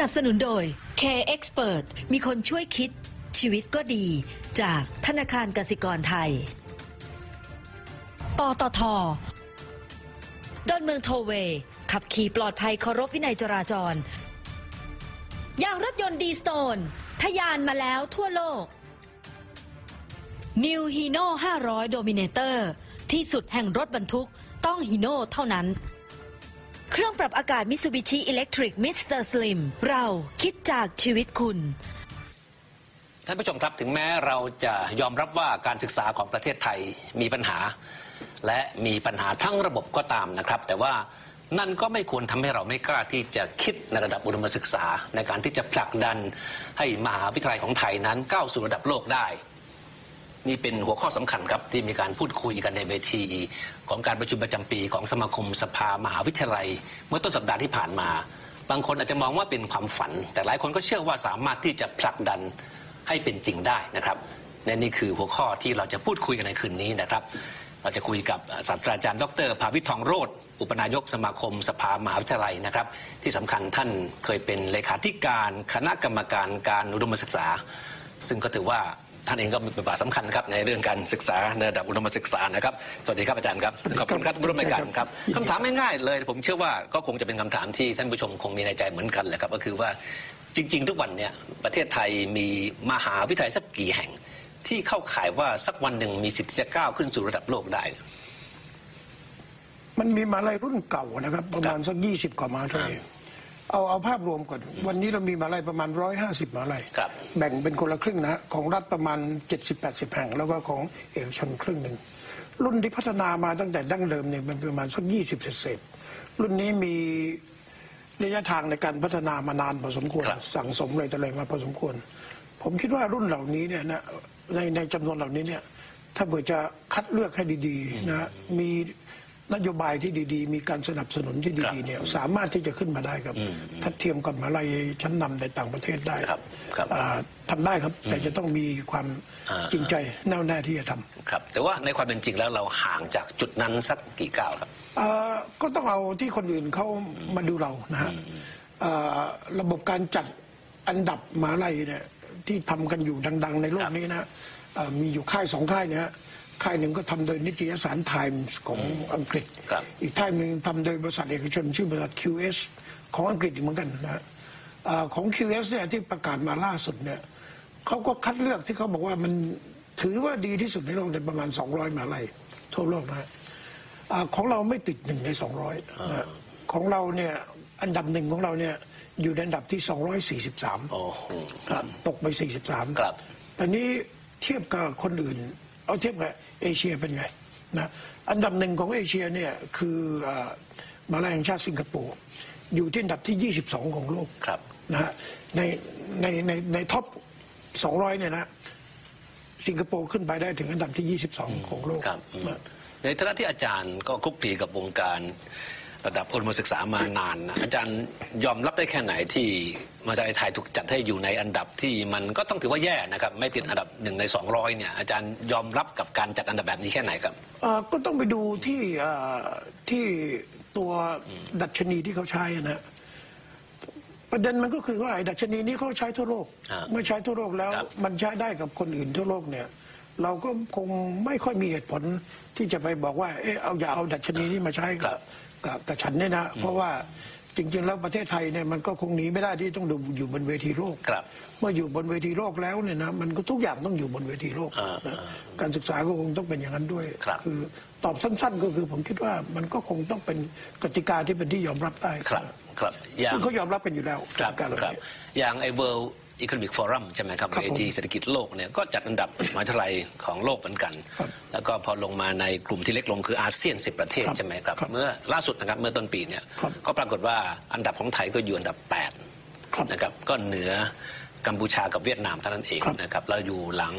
สนับสนุนโดย K Expert มีคนช่วยคิด ชีวิตก็ดี จากธนาคารกสิกรไทย ปตท ดอนเมืองโทเว ขับขี่ปลอดภัยเคารพวินัยจราจร ยางรถยนต์ดีสโตนทะยานมาแล้วทั่วโลก New Hino 500 Dominator ที่สุดแห่งรถบรรทุกต้องฮีโน่เท่านั้น เครื่องปรับอากาศ Mitsubishi Electric Mr. Slim เราคิดจากชีวิตคุณ ท่านผู้ชมครับถึงแม้เราจะยอมรับว่าการศึกษาของประเทศไทยมีปัญหา และมีปัญหาทั้งระบบก็ตามนะครับ แต่ว่านั่นก็ไม่ควรทำให้เราไม่กล้าที่จะคิดในระดับอุดมศึกษา ในการที่จะผลักดันให้มหาวิทยาลัยของไทยนั้นก้าวสู่ระดับโลกได้ นี่เป็นหัวข้อสำคัญครับที่มีการพูดคุยกันในเวทีของการประชุมประจำปีของสมาคมสภามหาวิทยาลัย เมื่อต้นสัปดาห์ที่ผ่านมา บางคนอาจจะมองว่าเป็นความฝัน แต่หลายคนก็เชื่อว่าสามารถที่จะผลักดันให้เป็นจริงได้นะครับและนี่คือหัวข้อที่เราจะพูดคุยกันในคืนนี้นะครับ เราจะคุยกับศาสตราจารย์ดรภาวิททองโรธอุปนายกสมาคมสภามหาวิทยาลัยนะครับ ที่สำคัญท่านเคยเป็นเลขาธิการ คณะกรรมการการอุดมศึกษา ซึ่งก็ถือว่า ท่านเองก็มีบทบาทสำคัญครับในเรื่องการศึกษาในระดับอุดมศึกษานะครับ สวัสดีครับอาจารย์ครับขอบคุณครับร่วมรายการครับคำถามง่ายๆเลย ผมเชื่อว่าก็คงจะเป็นคำถามที่ท่านผู้ชมคงมีในใจเหมือนกันแหละครับ ก็คือว่าจริง ๆ ทุกวันเนี่ยประเทศไทยมีมหาวิทยาลัยสักกี่แห่ง ที่เข้าข่ายว่าสักวันหนึ่งมีสิทธิ์ที่จะก้าวขึ้นสู่ระดับโลกได้ มันมีมหาลัยรุ่นเก่านะครับ ประมาณสักยี่สิบกว่ามาเท่าไหร่ เอาเอาภาพรวมก่อน วันนี้เรามีมหาลัยประมาณร้อยห้าสิบมหาลัยครับ แบ่งเป็นคนละครึ่งนะฮะของรัฐประมาณเจ็ดสิบแปดสิบแห่ง แล้วก็ของเอกชนครึ่งหนึ่ง รุ่นที่พัฒนามาตั้งแต่ดั้งเดิมเนี่ยมันประมาณสักยี่สิบเศษๆรุ่นนี้มีระยะทางในการพัฒนามานานพอสมควร ครับ สั่งสมอะไรต่ออะไรมาพอสมควร ผมคิดว่ารุ่นเหล่านี้เนี่ยนะในในจำนวนเหล่านี้เนี่ยถ้าเผื่อจะคัดเลือกให้ดีๆนะมี นโยบายที่ดีๆ มีการสนับสนุนที่ดีๆเนี่ยสามารถที่จะขึ้นมาได้ครับถ้าเทียมกับมหาลัยชั้นนำในต่างประเทศได้ครับครับอ่าทำได้ครับ แต่จะต้องมีความอ่าจริงใจแน่วแน่ที่จะทำครับ แต่ว่าในความเป็นจริงแล้วเราห่างจากจุดนั้นสักกี่ก้าวครับเอ่อก็ต้องเอาที่คนอื่นเขามาดูเรานะฮะเอ่อระบบการจัดอันดับมหาลัยเนี่ยที่ทำกันอยู่ดัง ๆ ในโลคกรับนี้นะเอ่อมีอยู่ค่ายสองค่ายเนี่ยฮะ ค่ายหนึ่งก็ทำโดยนิตยสารไทมส์ของอังกฤษครับอีกค่ายหนึ่งทำโดยบริษัทเอกชน ชื่อบริษัท QS ของอังกฤษอีกเหมือนกันนะฮะเอ่อของ QS เนี่ยที่ประกาศมาล่าสุดเนี่ยเขาก็คัดเลือกที่เขาบอกว่ามันถือว่าดีที่สุดในโลกในประมาณ 200มหาลัยทั่วโลกนะฮะอาของเราไม่ติดหนึ่งในสองร้อยของเราเนี่ยอันดับหนึ่งของเราเนี่ยอยู่ในอันดับที่สองร้อยสี่สิบสามโอ้โหตกไปสี่สิบสามครับแต่นี้เทียบกับคนอื่น เอาเทียบกับ เอเชียเป็นไงนะอันดับหนึ่งของเอเชียเนี่ยคืออ่ามหาลัยแห่งชาติสิงคโปร์อยู่ที่อันดับที่ 22 ของโลกครับนะฮะในในในในท็อป 200 เนี่ยนะสิงคโปร์ขึ้นไปได้ถึงอันดับที่ 22 ของโลกครับอืมนะในฐานะที่อาจารย์ก็คลุกคลีกับวงการ ระดับอุดมศึกษามานานนะอาจารย์ยอมรับได้แค่ไหนที่มหาวิทยาลัยไทยถูกจัดให้อยู่ในอันดับที่มันก็ต้องถือว่าแย่นะครับ ไม่ติดอันดับหนึ่งในสองร้อยเนี่ยอาจารย์ยอมรับกับการจัดอันดับแบบนี้แค่ไหนครับเอ่อก็ต้องไปดูที่เอ่อที่ตัวดัชนีที่เขาใช้นะประเด็นมันก็คือว่าไอ้ดัชนีนี้เขาใช้ทั่วโลกอ่าเมื่อใช้ทั่วโลกแล้วครับมันใช้ได้กับคนอื่นทั่วโลกเนี่ย เราก็คงไม่ค่อยมีเหตุผลที่จะไปบอกว่า เออเอาอย่าเอาดัชนีนี้มาใช้กับ กับกับฉันเนี่ยนะ เพราะว่าจริง ๆ แล้วประเทศไทยเนี่ยมันก็คงหนีไม่ได้ที่ต้องดูอยู่บนเวทีโลกครับเมื่ออยู่บนเวทีโลกแล้วเนี่ยนะมันก็ทุกอย่างต้องอยู่บนเวทีโลกอ่านะการศึกษาก็คงต้องเป็นอย่างนั้นด้วยครับอตอบสั้น ๆ ก็คือผมคิดว่ามันก็คงต้องเป็นกติกาที่เป็นที่ยอมรับได้ครับครับอย่างซึ่งเขายอมรับกันอยู่แล้วครับกติกาเหล่าครับนี้อย่างไอ้ World Economic Forum ใช่ไหมครับครับเวทีเศรษฐกิจโลกเนี่ยก็จัดอันดับมหาวิทยาลัยของโลกเหมือนกันครับแล้วก็พอลงมาในกลุ่มที่เล็กลงคืออาเซียน 10 ประเทศครับใช่ไหมครับครับ เมื่อล่าสุดนะครับเมื่อต้นปีเนี่ยครับก็ปรากฏว่าอันดับของไทยก็อยู่อันดับครับ 8 นะครับก็เหนือกัมพูชากับเวียดนามเท่านั้นเองครับนะครับเราอยู่หลัง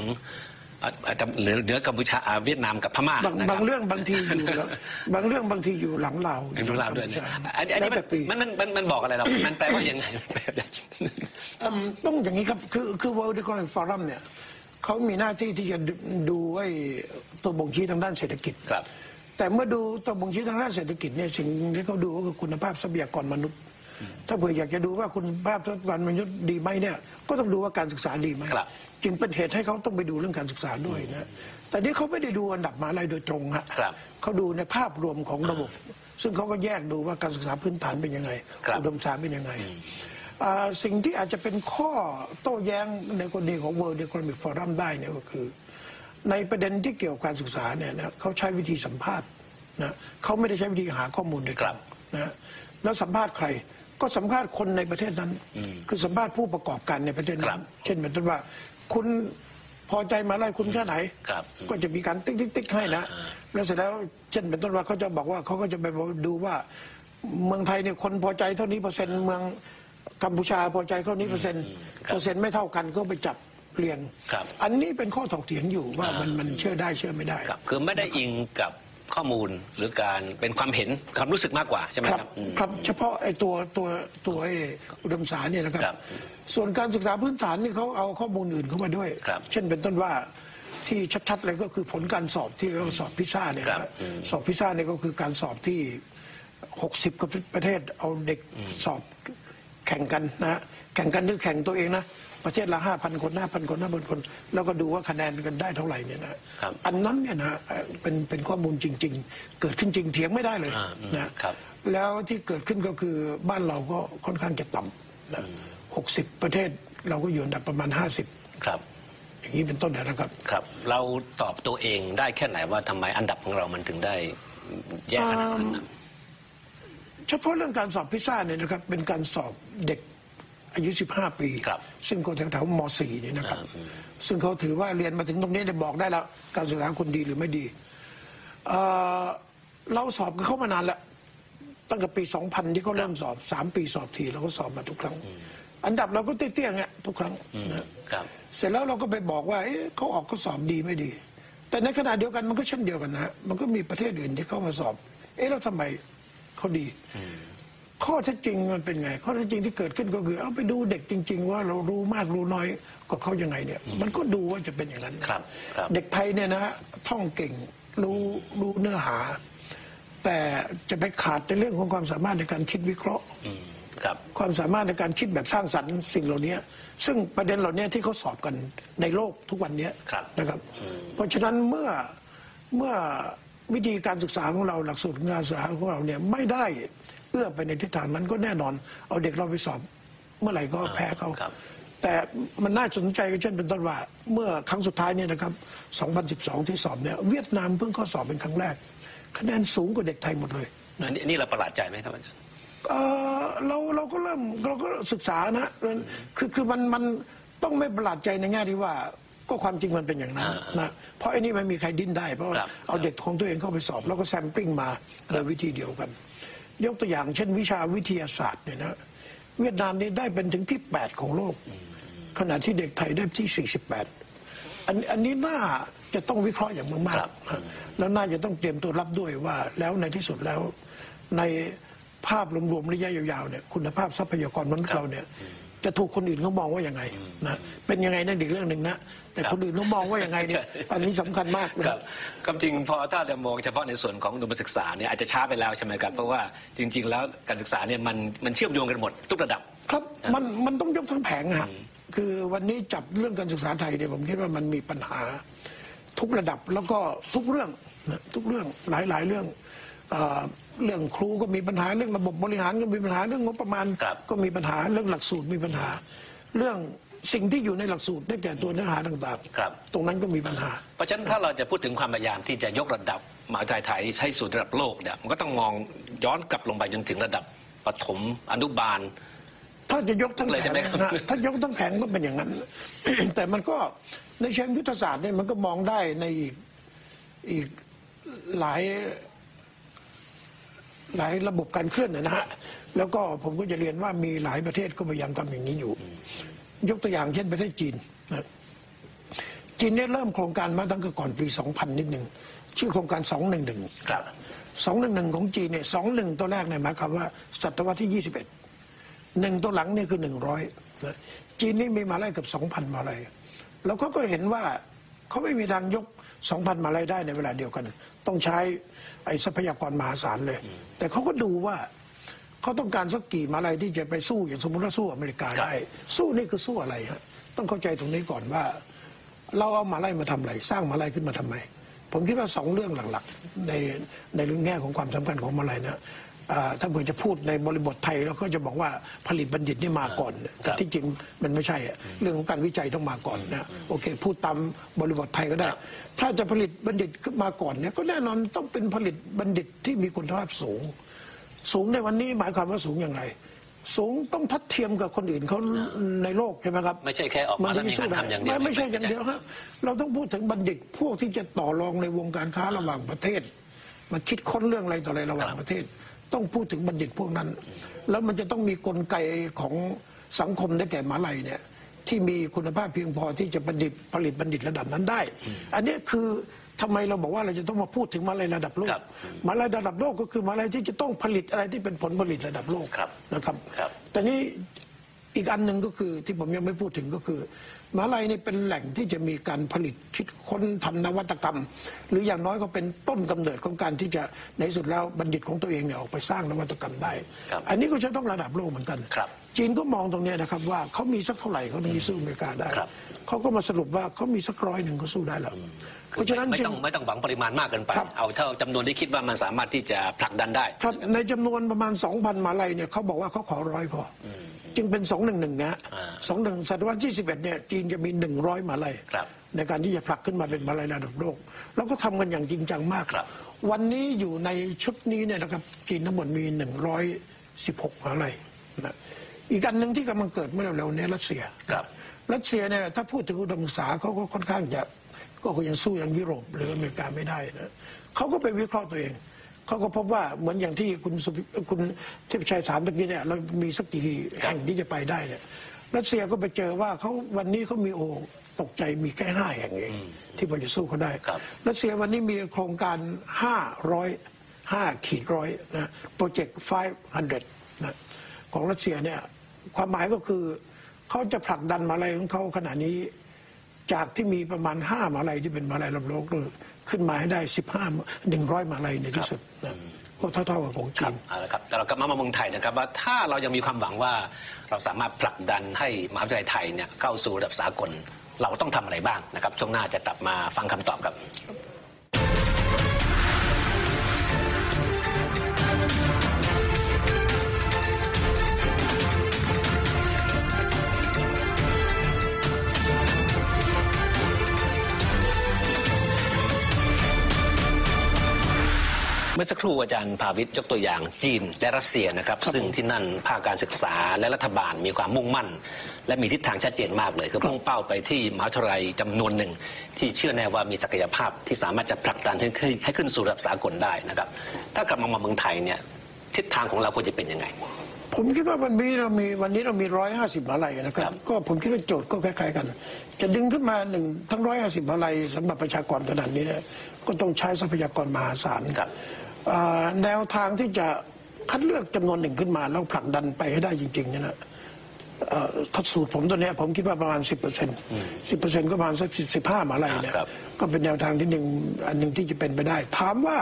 อะอาจจะเหนือเหนือกัมพูชาอ่าเวียดนามกับพม่าบางนะคบางเรื่องบางทีอยู่แล้วบางเรื่องบางทีอยู่หลังเราเป็นดูลาวด้วยเนี่ยอันนี้อันแล้นี้วมันแต่ปี มันมันมันมันบอกอะไรเรา มันแปลว่ายังไงอืมต้องอย่างนี้ครับ คือคือ World Economic Forum เนี่ยเขามีหน้าที่ที่จะดูดูไอ้ตัวบ่งชี้ทางด้านเศรษฐกิจ ครับ แต่เมื่อดูตัวบ่งชี้ทางด้านเศรษฐกิจเนี่ยสิ่งที่เขาดูก็คือคุณภาพทรัพยากรมนุษย์ ถ้าเผื่ออยากจะดูว่าคุณภาพทศวรรณมยุทธ์ดีไหมเนี่ยก็ต้องดูว่าการศึกษาดีไหม ครับ จึงเป็นเหตุให้เขาต้องไปดูเรื่องการศึกษาด้วยนะแต่นี่เขาไม่ได้ดูอันดับมหาลัยโดยตรงฮะครับเขาดูในภาพรวมของระบบ ซึ่งเขาก็แยกดูว่าการศึกษาพื้นฐานเป็นยังไงครับ อุดมศึกษาเป็นยังไงอ่าสิ่งที่อาจจะเป็นข้อโต้แย้งในกรณีของ World Economic Forum ได้เนี่ยก็คือ ในประเด็นที่เกี่ยวกับการศึกษาเนี่ยนะเขาใช้วิธีสัมภาษณ์นะเขาไม่ได้ใช้วิธีหาข้อมูลโดยตครรังบนะแล้วสัมภาษณ์ใคร ก็สัมภาษณ์คนในประเทศนั้น คือสัมภาษณ์ผู้ประกอบการในประเทศครันั้นบเช่นเป็นต้นว่า คุณพอใจมาไล่คุณแค่ไหน ครับ ก็จะมีการติ๊กติ๊กติ๊กให้นะแล้วเสร็จแล้วเช่นเป็นต้นว่าเขาจะบอกว่าเขาก็จะไปดูว่า เมืองไทยเนี่ยคนพอใจเท่านี้เปอร์เซ็นต์เมืองกัมพูชาพอใจเท่านี้เปอร์เซ็นต์ครับเปอร์เซ็นต์ไม่เท่ากันก็ไปจับเรียงครับอันนี้เป็นข้อถกเถียงอยู่ว่ามันมันเชื่อได้เชื่อไม่ได้ครับคือไม่ได้อิงกับ ข้อมูลหรือการเป็นความเห็นความรู้สึกมากกว่าใช่ไหมคครัรับบอืม ครับเฉพาะไอ้ตัวตัวตัวไอ้อุดมศึกษาเนี่ยนะครับ ครับส่วนการศึกษาพื้นฐานนี่เขาเอาข้อมูลอื่นเข้ามาด้วย ครับ เช่นเป็นต้นว่าที่ชัดๆเลยก็คือผลการสอบที่เราสอบพิซซ่าเนี่ยครับนะอืมสอบพิซซ่าเนี่ยก็คือการสอบที่ 60กว่าประเทศเอาเด็กสอบแข่งกันนะฮะแข่งกันหรือแข่งตัวเองนะ ประเทศละห้าพันคนห้าพันคนห้าพันคน แล้วก็ดูว่าคะแนนกันได้เท่าไหร่เนี่ยนะครับอันนั้นเนี่ยนะเอ่อเป็นเป็นข้อมูลจริง ๆ เกิดขึ้นจริงเถียงไม่ได้เลยอ่าอืมนะครับแล้วที่เกิดขึ้นก็คือบ้านเราก็ค่อนข้างจะต่ำนะหกสิบประเทศเราก็อยู่อันดับประมาณห้าสิบครับอย่างนี้เป็นต้นนะครับครับ เราตอบตัวเองได้แค่ไหนว่าทำไมอันดับของเรามันถึงได้แย่ขนาดนั้นนะเฉพาะเรื่องการสอบพิซซ่าเนี่ยนะครับเป็นการสอบเด็ก อายุ 15 ปี ครับซึ่งก็แถวๆม .4 เนี่ยนะครับอ่าอืมซึ่งเขาถือว่าเรียนมาถึงตรงนี้ได้บอกได้แล้ว การศึกษาคนดีหรือไม่ดีเอ่อเราสอบกันเข้ามานานแล้ว ตั้งแต่ปี 2000 ที่เขาเริ่มสอบ 3 ปีสอบทีเราก็สอบมาทุกครั้ง อันดับเราก็เตี้ยๆเงี้ยทุกครั้งนะ ครับ เสร็จแล้วเราก็ไปบอกว่าเอ๊ะเขาออกข้อสอบดีไม่ดี แต่ในขณะเดียวกันมันก็เช่นเดียวกันนะฮะมันก็มีประเทศอื่นที่เข้ามาสอบ เอ๊ะแล้วทำไมเขาดี ข้อเท็จจริงมันเป็นไง ข้อเท็จจริงที่เกิดขึ้นก็คือ เอาไปดูเด็กจริง ๆ ว่าเรารู้มากรู้น้อยกว่าเขายังไงเนี่ย มันก็ดูว่าจะเป็นอย่างนั้นครับครับเด็กไทยเนี่ยนะฮะท่องเก่งรู้รู้เนื้อหา แต่จะไปขาดในเรื่องของความสามารถในการคิดวิเคราะห์อืมครับความสามารถในการคิดแบบสร้างสรรค์สิ่งเหล่านี้ซึ่งประเด็นเหล่านี้ที่เขาสอบกันในโลกทุกวันนี้ครับนะครับ เพราะฉะนั้นเมื่อเมื่อวิธีการศึกษาของเราหลักสูตรการศึกษาของเราเนี่ยไม่ได้ เอื้อไปในทิศทางนั้นก็แน่นอน เอาเด็กเราไปสอบเมื่อไหร่ก็แพ้เขาครับแต่มันน่าสนใจก็เช่นเป็นต้นว่า เมื่อครั้งสุดท้ายเนี่ยนะครับ 2012 ที่สอบเนี่ยเวียดนามเพิ่งเข้าสอบเป็นครั้งแรก คะแนนสูงกว่าเด็กไทยหมดเลยอันนี้อันนี้เราประหลาดใจไหมครับอาจารย์เอ่อเราเราก็เริ่มเราก็ศึกษานะคือคือมันมันต้องไม่ประหลาดใจในแง่ที่ว่าก็ความจริงมันเป็นอย่างนั้นอ่านะเพราะไอ้นี่ไม่มีใครดิ้นได้เพราะว่าครับเอาเด็กของตัวเองเข้าไปสอบ แล้วก็แซมปลิ้งมาโดยวิธีเดียวกัน ยกตัวอย่างเช่นวิชาวิทยาศาสตร์เนี่ยนะเวียดนามนี่ได้เป็นถึงที่ 8 ของโลก ขณะที่เด็กไทยได้ที่ 48 อันอันนี้น่าจะต้องวิเคราะห์อย่างมากครับๆนะแล้วน่าจะต้องเตรียมตัวรับด้วยว่า แล้วในที่สุดแล้วในภาพรวมๆระยะยาวๆเนี่ยคุณภาพทรัพยากรมนุษย์เราเนี่ย จะถูกคนอื่นเขามองว่ายังไงนะเป็นยังไงนั่นอีกเรื่องหนึ่งนะ แต่ครับคนอื่นเขามองว่ายังไงเนี่ยอันนี้สำคัญมากนะครับความจริงพอถ้าจะมองเฉพาะในส่วนของอุดมศึกษาเนี่ยอาจจะช้าไปแล้วใช่ไหมครับเพราะว่าจริง ๆ แล้วการศึกษาเนี่ยมันมันเชื่อมโยงกันหมดทุกระดับ ครับมันมันต้องยกทั้งแผงอะคือวันนี้จับเรื่องการศึกษาไทยเนี่ยผมคิดว่ามันมีปัญหา ทุกระดับแล้วก็ทุกเรื่องนะทุกเรื่องหลายหลายเรื่อง เอ่อเรื่องครูก็มีปัญหาเรื่องระบบบบริหารก็มีปัญหาเรื่องงบประมาณครับก็มีปัญหาเรื่องหลักสูตรมีปัญหา เรื่องสิ่งที่อยู่ในหลักสูตรได้แก่ตัวเนื้อหาต่างครับตรงนั้นก็มีปัญหา เพราะฉะนั้นถ้าเราจะพูดถึงความพยายามที่จะยกระดับมหาวิทยาลัยไทยให้สู่ระดับโลกเนี่ยมันก็ต้องมองย้อนกลับลงไปจนถึงระดับปฐมอนุบาล ถ้าจะยกทั้งเลยแผใช่งไหมครับนะถ้ายกทั้งแผงก็เป็นอย่างนั้น แต่มันก็ในเชิงยุทธศาสตร์เนี่ยมันก็มองได้ในอีกอีกหลาย หลายระบบการเคลื่อนนะฮะแล้วก็ผมก็จะเรียนว่ามีหลายประเทศก็พยายามทำอย่างนี้อยู่ ยกตัวอย่างเช่นประเทศจีนนะจีนเนี่ยเริ่มโครงการมาตั้งแต่ก่อนปี 2000 นิดหนึ่งชื่อโครงการ 211 ครับ 211 ของจีนเนี่ย 21 ตัวแรกเนี่ยหมายความว่าศตวรรษที่ 21หนึ่งตัวหลังนี่คือ 100นะจีนนี่มีมาไล่เกับ 2,000 มาไล่แล้วเขาก็เห็นว่าเขาไม่มีทางยก 2,000 มาไล่ได้ในเวลาเดียวกัน ต้องใช้ไอ้ทรัพยากรมหาศาลเลย แต่เขาก็ดูว่าเขาต้องการสักกี่มาลัยที่จะไปสู้อย่างสมมติว่าสู้อเมริกาครับได้สู้นี่คือสู้อะไรฮะต้องเข้าใจตรงนี้ก่อนว่า เราเอามาลัยมาทำอะไร สร้างมาลัยขึ้นมาทำไมผมคิดว่าสองเรื่องหลักๆ ในในเรื่องแง่ของความสำคัญของมาลัยนะอ่า ถ้าเผื่อจะพูดในบริบทไทยเราก็จะบอกว่าผลิตบัณฑิตนี่มาก่อน แต่ที่จริงมันไม่ใช่อะเรื่องของการวิจัยต้องมาก่อนนะโอเค พูดตามบริบทไทยก็ได้ ถ้าจะผลิตบัณฑิตขึ้นมาก่อนเนี่ยก็แน่นอนต้องเป็นผลิตบัณฑิตที่มีคุณภาพสูง สูงในวันนี้หมายความว่าสูงอย่างไร สูงต้องทัดเทียมกับคนอื่นเขาในโลกใช่ไหมครับไม่ใช่แค่ออกมาแล้วมีงานทำอย่างเดียวไม่ไม่ใช่อย่างไม่ใช่เดียวครับเราต้องพูดถึงบัณฑิตพวกที่จะต่อรองในวงการค้าระหว่างประเทศมาคิดค้นเรื่องอะไรต่ออะไรระหว่างประเทศ ต้องพูดถึงบัณฑิตพวกนั้น แล้วมันจะต้องมีกลไกของสังคมได้แก่หมาลัยเนี่ยที่มีคุณภาพเพียงพอที่จะผลิตผลิตบัณฑิตระดับนั้นได้ อันนี้คือทำไมเราบอกว่าเราจะต้องมาพูดถึงมหาลัยระดับโลกครับมหาลัยระดับโลกก็คือมหาลัยที่จะต้องผลิตอะไรที่เป็นผลผลิตระดับโลกครับนะครับครับ แต่นี้อีกอันหนึ่งก็คือที่ผมยังไม่พูดถึงก็คือ มหาลัยนี่เป็นแหล่งที่จะมีการผลิตคิดค้นทำนวัตกรรม หรืออย่างน้อยก็เป็นต้นกำเนิดของการที่จะในที่สุดแล้วบัณฑิตของตัวเองเนี่ยออกไปสร้างนวัตกรรมได้ครับอันนี้ก็จะต้องระดับโลกเหมือนกันครับจีนก็มองตรงเนี้ยนะครับว่าเขามีสักเท่าไหร่เขาถึงจะสู้อเมริกาได้ครับเขาก็มาสรุปว่าเขามีสักร้อยหนึ่งเขาสู้ได้แล้วเพราะฉะนั้นไม่จึต้องไม่ต้องหวังปริมาณมากเกินไปครับเอาเท่าจำนวนที่คิดว่ามันสามารถที่จะผลักดันได้ ครับในจำนวนประมาณ 2,000มาลัยเนี่ยเขาบอกว่าเขาขอร้อยพออ จึงเป็น 211นะอ่าสองหนึ่งศตวรรษที่11เนี่ยจีนจะมี 100มาลัยครับในการที่จะผลักขึ้นมาเป็นมาลัยระดับโลกแล้วก็ทำกันอย่างจริงจังมากครับวันนี้อยู่ในชุดนี้เนี่ยนะครับจีนทั้งหมดมี 116มาลัยนะอีกอันหนึ่งที่กำลังเกิดเมื่อเร็วๆนี้รัสเซียครับรัสเซียเนี่ยถ้าพูดถึงอุดมศึกษาเขาก็ค่อนข้างจะก็คงยังสู้อย่างยุโรปหรืออเมริกาไม่ได้นะเขาก็ไปวิเคราะห์ตัวเอง เขาก็พบว่าเหมือนอย่างที่คุณสุพิคุณเทพชัยถามตะกี้เนี่ยเรามีสักกี่แห่งที่จะไปได้เนี่ยรัสเซียก็ไปเจอว่าเขาวันนี้เขามีโอตกใจมีแค่ห้าแห่งเอง ที่พอจะสู้เขาได้ครับ รัสเซียวันนี้มีโครงการห้าร้อยห้าขีดร้อยนะโปรเจกต์ 500 นะของรัสเซียเนี่ยความหมายก็คือเขาจะผลักดันมาลัยของเขาขณะนี้ จากที่มีประมาณห้ามาลัยที่เป็นมาลัยระดับโลก ขึ้นมาให้ได้สิบห้าหนึ่งร้อยมาลัยในที่สุดนะก็เท่าๆกับของคจีรับนเอาละครับแต่เรากลับมามาเมืองไทยนะครับว่าถ้าเรายังมีความหวังว่าเราสามารถผลักดันให้มหาวิทยาลัยไทยเนี่ยเข้าสู่ระดับสากล เราต้องทำอะไรบ้างนะครับ ช่วงหน้าจะกลับมาฟังคำตอบครับ มื่อสักครู่อาจารย์ภาวิทย์ยกตัวอย่างจีนและรัสเซียนะครับ ซึ่งที่นั่นภาคการศึกษาและรัฐบาลมีความมุ่งมั่น และมีทิศทางชัดเจนมากเลย คือพุ่งเป้าไปที่มหาวิทยาลัยจำนวนหนึ่ง ที่เชื่อแน่ว่ามีศักยภาพที่สามารถจะผลักดันให้ขึ้นให้ขึ้นสู่ระดับสากลได้นะครับ ถ้ากลับมามาเมืองไทยเนี่ยทิศทางของเราควรจะเป็นยังไงผมคิดว่าวันนี้เรามีวันนี้เรามีร้อยห้าสิบมาลัยนะคครัรับบก็ผมคิดว่าโจทย์ก็คล้ายๆกัน จะดึงขึ้นมาหนึ่งทั้งร้อยห้าสิบมาลัยสำหรับประชากรขนาดนี้เนี่ยก็ต้องใช้ทรัพยากรมหาศาลครับอ่า แนวทางที่จะคัดเลือกจำนวนหนึ่งขึ้นมา แล้วผลักดันไปให้ได้จริงๆเนี่ยนะเอ่อทัดสูตรผมตัวเนี้ยผมคิดว่าประมาณ 10%เปอร์เซ็นต์สิบเปอร์เซ็นต์ก็ประมาณสักสิบห้ามาลัยเนี่ยครับก็เป็นแนวทางที่หนึ่งอันหนึ่งที่จะเป็นไปได้ ถามว่า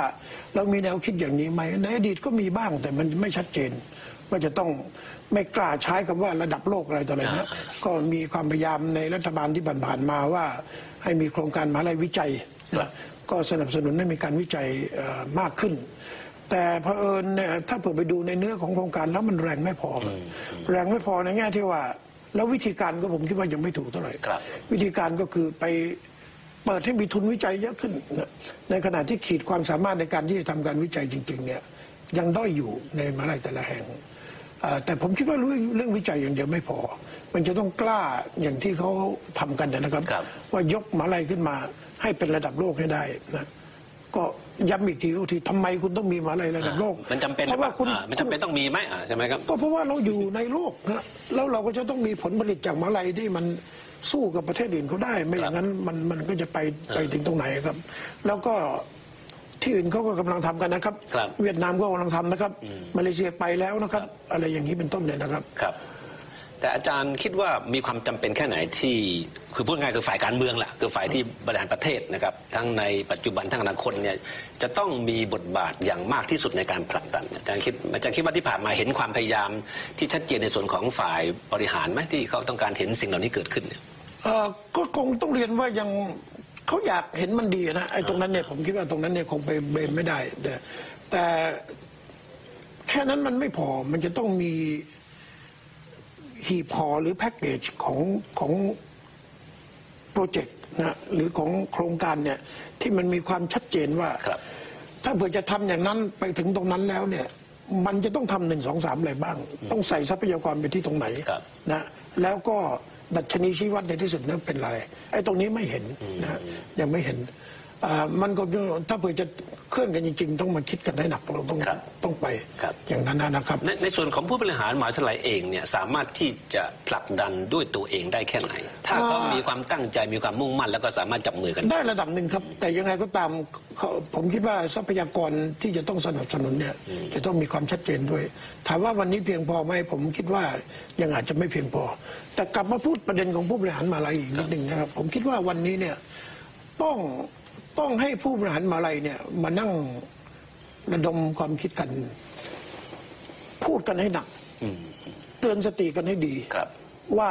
เรามีแนวคิดอย่างนี้ไหมในอดีตก็มีบ้างแต่มันไม่ชัดเจน ว่าจะต้องไม่กล้าใช้คำว่าระดับโลกอะไรต่ออะไรนะอ่าก็มีความพยายามในรัฐบาลที่ผ่านๆมาว่า ให้มีโครงการมหาลัยวิจัยครับนะ ก็สนับสนุนให้มีการวิจัยเอ่อมากขึ้น แต่เผอิญเนี่ยถ้าเผื่อไปดูในเนื้อของโครงการแล้วมันแรงไม่พออแรงไม่พอในแง่ที่ว่า แล้ววิธีการก็ผมคิดว่ายังไม่ถูกเท่าไหร่ครับวิธีการก็คือไปเปิดให้มีทุนวิจัยเยอะขึ้นนะในขณะที่ขีดความสามารถในการที่จะทำการวิจัยจริง ๆ เนี่ยยังด้อยอยู่ในมหาลัยแต่ละแห่งเอ่อแต่ผมคิดว่าเรื่องเรื่องวิจัยอย่างเดียวไม่พอ มันจะต้องกล้าอย่างที่เขาทำกันนะครับครับว่ายกมหาลัยขึ้นมา ให้เป็นระดับโลกให้ได้นะก็ย้ำอีกทีว่าทีทำไมคุณต้องมีมหาลัยระดับโลก มันจำเป็นหเพรือราะเปว่าล่าคุณอ่ามันจำเป็นต้องมีไหมอ่าใช่ไหมครับก็เพราะว่าเราอยู่ในโลกนะแล้วเราก็จะต้องมีผลผลิตจากมหาลัยที่มันสู้กับประเทศอื่นเขาได้ ไม่อย่างนั้นมันมันก็จะไปไปถึงตรงไหนครับ แล้วก็ที่อื่นเขาก็กำลังทำกันนะครับครับ เวียดนามก็กำลังทำนะครับมาเลเซียไปแล้วนะครับ อะไรอย่างนี้เป็นต้นเนี่ยนะครับครับ แต่อาจารย์คิดว่ามีความจำเป็นแค่ไหนที่ คือพูดง่ายคือฝ่ายการเมืองแหละคือฝ่ายที่บริหารประเทศนะครับ ทั้งในปัจจุบันทั้งอนาคตเนี่ยจะต้องมีบทบาทอย่างมากที่สุดในการผลักดันอาจารย์คิดอาจารย์คิดว่าที่ผ่านมาเห็นความพยายามที่ชัดเจนในส่วนของฝ่ายบริหารไหมที่เขาต้องการเห็นสิ่งเหล่านี้เกิดขึ้นเนี่ยเอ่อก็คงต้องเรียนว่ายังเขาอยากเห็นมันดีนะไอ้ตรงนั้นเนี่ยผมคิดว่าตรงนั้นเนี่ยคงไปเบนไม่ได้แต่แค่นั้นมันไม่พอมันจะต้องมี หีบห่อหรือแพ็กเกจของของโปรเจกต์นะหรือของโครงการเนี่ยที่มันมีความชัดเจนว่าครับถ้าเผื่อจะทำอย่างนั้นไปถึงตรงนั้นแล้วเนี่ย มันจะต้องทำหนึ่งสองสามอะไรบ้าง ต้องใส่ทรัพยากรไปที่ตรงไหนครับนะแล้วก็ดัชนีชี้วัดในที่สุดนั้นเป็นอะไรไอ้ตรงนี้ไม่เห็นนะยังไม่เห็นอ่า มันก็ถ้าเผื่อจะเคลื่อนกันจริงๆ ต้องมาคิดกันให้หนักเราต้องครับต้องไปครับอย่างนั้นนะครับในในส่วนของผู้บริหารมหาวิทยาลัยเองเนี่ยสามารถที่จะผลักดันด้วยตัวเองได้แค่ไหน ถ้าเขาอ่ามีมีความตั้งใจมีความมุ่งมั่น แล้วก็สามารถจับมือกันได้ระดับหนึ่งครับ แต่ยังไงก็ตามเขาผมคิดว่าทรัพยากรที่จะต้องสนับสนุนเนี่ยจะต้องมีความชัดเจนด้วย ถามว่าวันนี้เพียงพอไหมผมคิดว่ายังอาจจะไม่เพียงพอ แต่กลับมาพูดประเด็นของผู้บริหารมหาลัยอีกนิดหนึ่งนะครับ ผมคิดว่าวันนี้เนี่ยต้อง ต้องให้ผู้บริหารมหาลัยเนี่ยมานั่งระดมความคิดกัน พูดกันให้หนักเตือนสติกันให้ดีครับว่า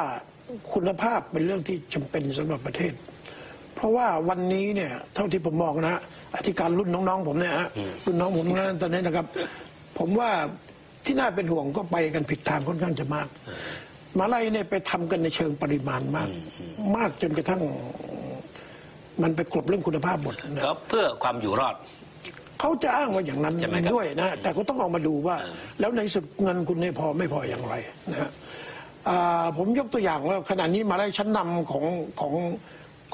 คุณภาพเป็นเรื่องที่จำเป็นสำหรับประเทศ เพราะว่าวันนี้เนี่ย เท่าที่ผมมองนะอธิการรุ่นน้องๆผมเนี่ยฮะรุ่นน้องผมนะตอนนี้นะครับ ผมว่าที่น่าเป็นห่วงก็ไปกันผิดทางค่อนข้างจะมากมหาลัยเนี่ยไปทำกันในเชิงปริมาณมาก มากจนกระทั่ง มันไปกลบเรื่องคุณภาพหมดนะก็เพื่อความอยู่รอด เขาจะอ้างว่าอย่างนั้นใช่ไหมครับด้วยนะแต่ก็ต้องเอามาดูว่า แล้วในสุดเงินคุณเนี่ยพอไม่พออย่างไรนะฮะอ่าผมยกตัวอย่างว่าขณะนี้มหาลัยชั้นนำของของ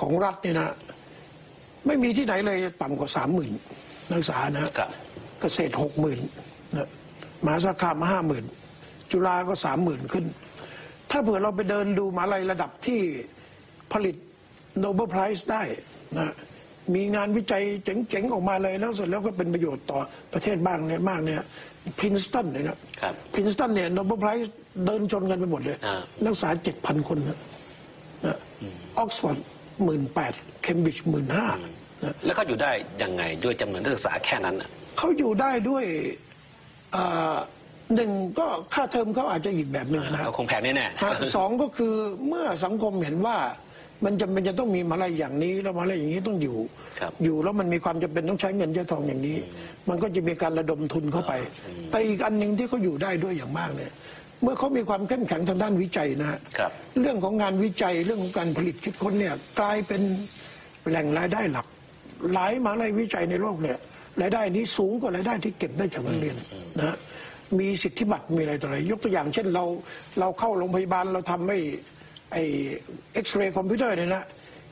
ของรัฐเนี่ยนะ ไม่มีที่ไหนเลยต่ำกว่าสามหมื่นนักศึกษานะฮะครับเกษตรหกหมื่นนะมหาสารคามห้าหมื่นจุฬาก็สามหมื่นขึ้น ถ้าเผื่อเราไปเดินดูมหาลัยระดับที่ผลิต โนเบิลไพรส์ได้นะมีงานวิจัยเจ๋งๆ ออกมาเลยแล้วเสร็จแล้วก็เป็นประโยชน์ต่อประเทศบ้างเนี่ยมากเนี่ยพรินสตันเนี่ยนะครับพรินสตันเนี่ยโนเบิลไพรส์เดินชนกันไปหมดเลยอ่านักศึกษาเจ็ดพันคนนะนะออกซฟอร์ดหมื่นแปดเคมบริดจ์หมื่นห้านะแล้วเขาอยู่ได้ยังไงด้วยจำนวนนักศึกษาแค่นั้นน่ะเขาอยู่ได้ด้วยอ่าหนึ่งก็ค่าเทอมเขาอาจจะอีกแบบหนึ่งนะเขาคงแพงแน่ฮะๆสองก็คือเมื่อสังคมเห็นว่า มันจำเป็นจะต้องมีมหาลัยอย่างนี้แล้วมหาลัยอย่างนี้ต้องอยู่ครับอยู่แล้วมันมีความจำเป็นต้องใช้เงินใช้ทองอย่างนี้ มันก็จะมีการระดมทุนเข้าไป แต่อีกอันหนึ่งที่เขาอยู่ได้ด้วยอย่างมากเนี่ยเมื่อเขามีความเข้มแข็งทางด้านวิจัยนะฮะครับเรื่องของงานวิจัยเรื่องของการผลิตคิดค้นเนี่ยกลายเป็นแหล่งรายได้หลัก หลายมหาลัยวิจัยในโลกเนี่ยรายได้นี้สูงกว่ารายได้ที่เก็บได้จากนักเรียนนะฮะมีสิทธิบัตรมีอะไรต่ออะไรยกตัวอย่าง เช่นเราเราเข้าโรงพยาบาลเราทำให้ ไอเอ็กซเรย์คอมพิวเตอร์เนี่ยนะ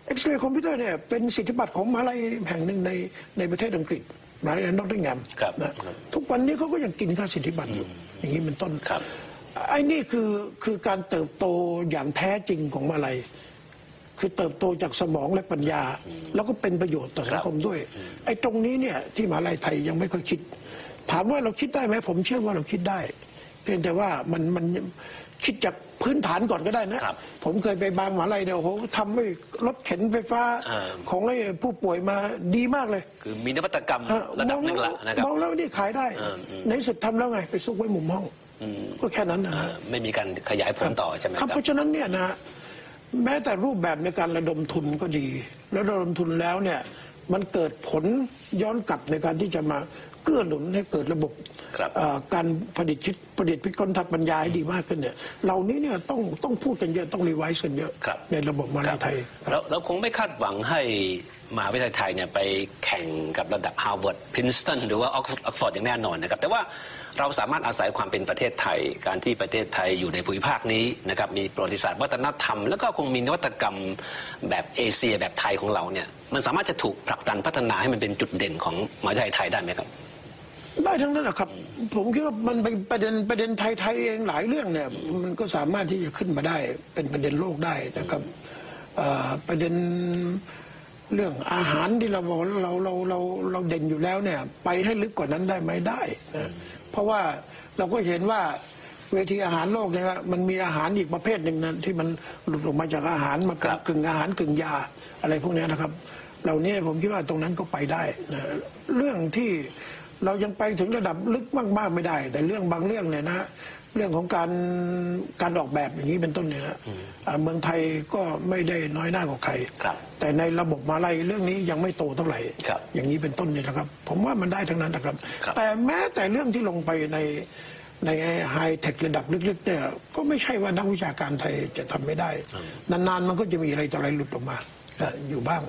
เอ็กซเรย์คอมพิวเตอร์เนี่ยเป็นสิทธิบัตรของมหาลัยแห่งหนึ่งในในประเทศอังกฤษมหาลัยนอตติงแฮมครับนะทุกวันนี้เขาก็ยังกินค่าสิทธิบัตรอยู่ อย่างนี้เป็นต้นครับไอ้นี่คือคือการเติบโตอย่างแท้จริงของมาลัย คือเติบโตจากสมองและปัญญา แล้วก็เป็นประโยชน์ต่อสังคมด้วย ไอ้ตรงนี้เนี่ยที่มหาลัยไทยยังไม่ค่อยคิด ถามว่าเราคิดได้ไหมผมเชื่อว่าเราคิดได้ เพียงแต่ว่ามันมันคิดจาก พื้นฐานก่อนก็ได้นะ ครับผมเคยไปบางมหาลัยเนี่ยโอ้โหทำให้รถเข็นไฟฟ้าอ่า ของไอ้ผู้ป่วยมาดีมากเลยคือมีนวัตกรรมฮะระดับหนึ่งละนะครับ มองแล้วนี่ขายได้เอออืม ในสุดทำแล้วไงไปซุกไว้มุมห้องก็แค่นั้นนะเอ่ฮะอไม่มีการขยายผลต่อใช่ไหมคครัรับบ เพราะฉะนั้นเนี่ยนะแม้แต่รูปแบบในการระดมทุนก็ดี แล้วระดมทุนแล้วเนี่ยมันเกิดผลย้อนกลับในการที่จะมา เกื้อหนุนให้เกิดระบบครับเอ่อการผลิตคิดผลิตพิกลทัศน์ปัญญาให้ดีมากขึ้นเนี่ยเหล่านี้เนี่ยต้องต้องพูดกันเยอะต้องรีไวซ์กันเยอะ ครับ ในระบบมหาลัยไทยครับแล้วแล้วคงไม่คาดหวังให้มหาวิทยาลัยไทยเนี่ยไปแข่งกับระดับฮาร์วาร์ดพรินสตันหรือว่าออกฟอร์ดอย่างแน่นอนนะครับ แต่ว่าเราสามารถอาศัยความเป็นประเทศไทย การที่ประเทศไทยอยู่ในภูมิภาคนี้นะครับมีประวัติศาสตร์วัฒนธรรม แล้วก็คงมีนวัตกรรมแบบเอเชียแบบไทยของเราเนี่ยมันสามารถจะถูกผลักดันพัฒนาให้มันเป็นจุดเด่นของมหาวิทยาลัยไทยได้ไหมครับ ได้ทั้งนั้นนะครับ ผมคิดว่ามันเป็นประเด็นประเด็นไทยๆเองหลายเรื่องเนี่ย มันก็สามารถที่จะขึ้นมาได้ เป็นประเด็นโลกได้นะครับเอ่อประเด็นเรื่องอาหารที่เราบอกเราเราเราเราเด่นอยู่แล้วเนี่ย ไปให้ลึกกว่านั้นได้ไหมได้นะเพราะว่าเราก็เห็นว่าเวทีอาหารโลกเนี่ยมันมีอาหารอีกประเภทหนึ่งนะที่มันหลุดออกมาจากอาหารมาครับกึ่งอาหารกึ่งยาอะไรพวกเนี้ยนะครับ เหล่านี้ผมคิดว่าตรงนั้นก็ไปได้นะเรื่องที่ เรายังไปถึงระดับลึกมาก ๆ ไม่ได้ แต่เรื่องบางเรื่องเนี่ยนะเรื่องของการการออกแบบอย่างนี้เป็นต้นเนี่ยนะอ่าเมืองไทยก็ไม่ได้น้อยหน้ากว่าใครครับ แต่ในระบบมาลัยเรื่องนี้ยังไม่โตเท่าไหร่ครับอย่างนี้เป็นต้นเนี่ยนะครับ ผมว่ามันได้ทั้งนั้นนะครับครับ แต่แม้แต่เรื่องที่ลงไปในในไฮเทคระดับลึกๆเนี่ยก็ไม่ใช่ว่านักวิชาการไทยจะทำไม่ได้ นานๆมันก็จะมีอะไรต่ออะไรหลุดออกมา อยู่บ้าง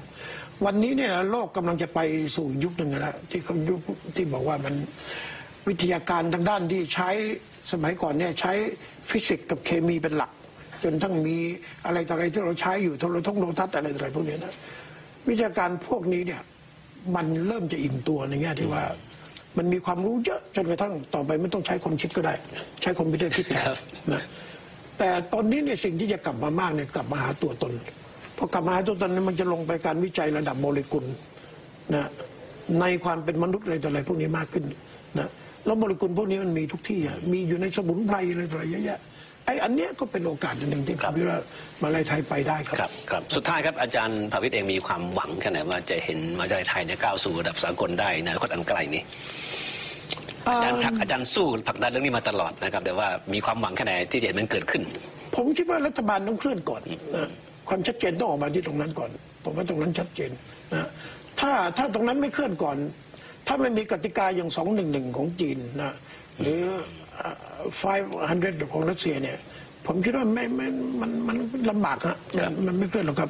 วันนี้เนี่ยโลกกำลังจะไปสู่ยุคหนึ่งแล้วที่เขายุคที่บอกว่ามันวิทยาการทางด้านที่ใช้สมัยก่อนเนี่ยใช้ฟิสิกส์กับเคมีเป็นหลัก จนทั้งมีอะไรต่ออะไรที่เราใช้อยู่โทรทัศน์โทรทัศน์อะไรต่ออะไรพวกนี้นะวิทยาการพวกนี้เนี่ยมันเริ่มจะอิ่มตัวในแง่ที่ว่า มันมีความรู้เยอะจนกระทั่งต่อไปไม่ต้องใช้ความคิดก็ได้ ใช้คอมพิวเตอร์คิดแทนนะแต่ตอนนี้เนี่ยสิ่งที่จะกลับมามากเนี่ยกลับมาหาตัวตน พอกลับมาหาตัวตนเนี่ยมันจะลงไปการวิจัยระดับโมเลกุลนะในความเป็นมนุษย์อะไรต่ออะไรพวกนี้มากขึ้นนะแล้วโมเลกุลพวกนี้มันมีทุกที่อะมีอยู่ในสมุนไพรอะไรต่ออะไรเยอะแยะไอ้อันเนี้ยก็เป็นโอกาสอันหนึ่งที่ผมคิดว่ามาลายไทยไปได้ครับครับครับ สุดท้ายครับอาจารย์ภาวิทย์เองมีความหวังแค่ไหนว่าจะเห็นมหาวิทยาลัยไทยเนี่ยก้าวสู่ระดับสากลได้ในอนาคตอันไกลนี้อาจารย์ผลักอาจารย์สู้ผลักดันเรื่องนี้มาตลอดนะครับ แต่ว่ามีความหวังแค่ไหนที่จะเห็นมันเกิดขึ้น ผมคิดว่ารัฐบาลต้องเคลื่อนก่อนนะ ความชัดเจนต้องออกมาที่ตรงนั้นก่อน ผมว่าตรงนั้นชัดเจนนะถ้าถ้าตรงนั้นไม่เคลื่อนก่อน ถ้าไม่มีกติกาอย่างสองหนึ่งหนึ่งของจีนนะหรือ 500 ของรัสเซียเนี่ย ผมคิดว่าไม่ไม่มันมันลำบากฮะมันมันไม่เคลื่อนหรอกครับ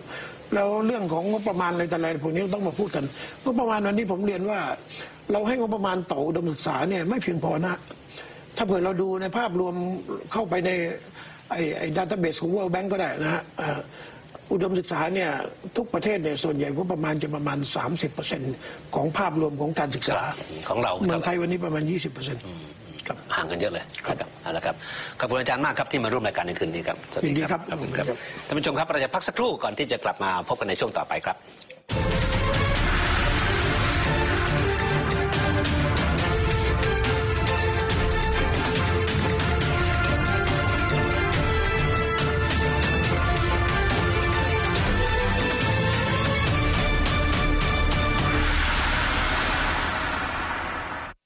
แล้วเรื่องของงบประมาณอะไรแต่อะไรพวกนี้ต้องมาพูดกันงบประมาณวันนี้ผมเรียนว่า เราให้งบประมาณต่ออุดมศึกษาเนี่ยไม่เพียงพอนะถ้าเผื่อเราดูในภาพรวมเข้าไปในไอ้ไอ้ดัตเตอร์เบสของ World Bank ก็ได้นะฮะ อ่าอุดมศึกษาเนี่ยทุกประเทศเนี่ยส่วนใหญ่ก็ประมาณจะประมาณ 30%ของภาพรวมของการศึกษาของเราเมืองไทยวันนี้ประมาณ 20%ครับห่างกันเยอะเลยครับเอาละครับขอบคุณอาจารย์มากครับที่มาร่วมรายการในคืนนี้ครับสวัสยินดีครับขอบคุณครับท่านผู้ชมครับเราจะพักสักครู่ก่อนที่จะกลับมาพบกันในช่วงต่อไปครับ